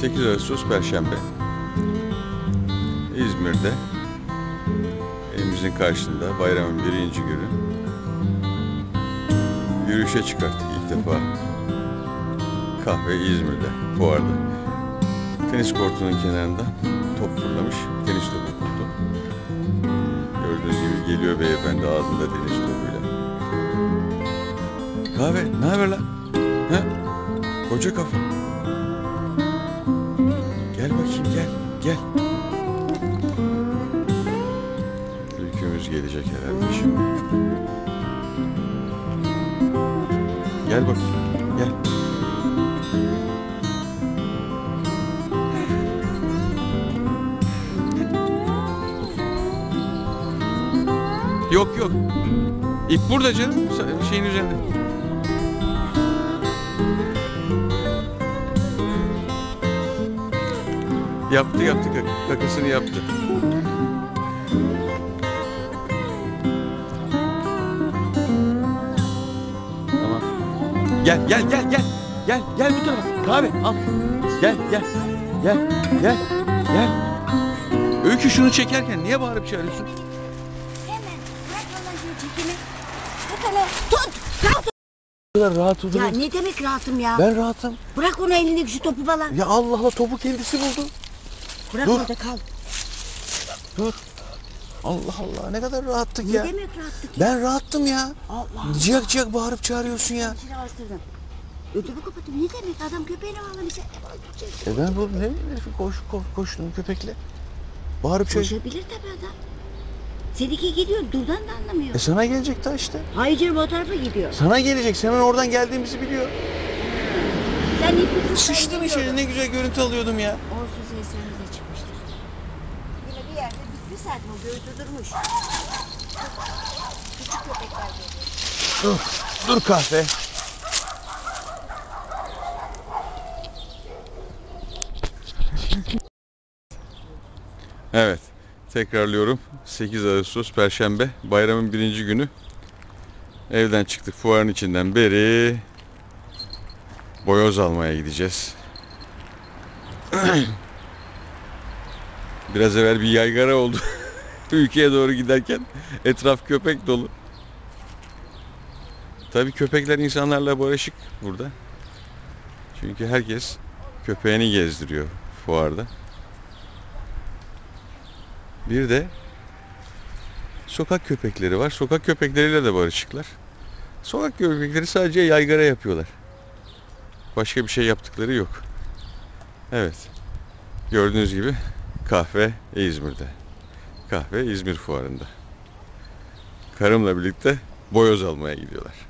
8 Ağustos Perşembe. İzmir'de evimizin karşısında bayramın birinci günü yürüyüşe çıkarttık ilk defa. Kahve İzmir'de, fuarda. Tenis kortunun kenarında top fırlamış, tenis topu buldu. Gördüğünüz gibi geliyor beyefendi ağzında tenis topuyla. Kahve, ne haber lan? Ha? Koca kafa. Gel gel. Ülkümüz gelecek herhalde şimdi. Gel bakayım, gel. Yok yok. İp burada canım, şeyin üzerinde. Yaptı yaptı kak- kakasını yaptı. Tamam. Gel gel gel gel. Gel gel bu tarafa. Kahve al. Gel gel. Gel gel. Gel. Öykü şunu çekerken niye bağırıp çağırıyorsun? Hemen bırak Allah çekimi. Tut hele. Tut. Rahat kadar rahat Ya oturun. ne demek rahatım ya? Ben rahatım. Bırak onu elindeki şu topu falan. Ya Allah Allah topu kendisi buldu. Bırak dur. orada kal. Allah Allah ne kadar rahattık Ne ya. demek rahatlık ya? Ben rahattım ya. Allah Ciyak ciyak bağırıp çağırıyorsun ya. Ödümü kapattım. Ne demek adam köpeğine bağlamış. E ben bu ne koş, koş, koştum köpekle. Bağırıp çağır. Koşabilir tabii adam. Seninki gidiyor. Durdan da anlamıyor. E sana gelecek daha işte. Hayır canım o tarafa gidiyor. Sana gelecek. Sen oradan geldiğimizi biliyor. Tut. Sıçtım içeri ne güzel görüntü alıyordum ya. Olsun sesimize çıkmıştır. Yine bir yerde bir, bir saat mi göğsü durmuş. Küçük köpekler geliyor. Dur, dur kahve. Evet. Tekrarlıyorum. 8 Ağustos Perşembe. Bayramın birinci günü. Evden çıktık fuarın içinden beri. Boyoz almaya gideceğiz. Biraz evvel bir yaygara oldu. Ülkeye doğru giderken etraf köpek dolu. Tabii köpekler insanlarla barışık burada. Çünkü herkes köpeğini gezdiriyor fuarda. Bir de sokak köpekleri var. Sokak köpekleriyle de barışıklar. Sokak köpekleri sadece yaygara yapıyorlar. Başka bir şey yaptıkları yok. Evet. Gördüğünüz gibi kahve İzmir'de. Kahve İzmir fuarında. Karımla birlikte boyoz almaya gidiyorlar.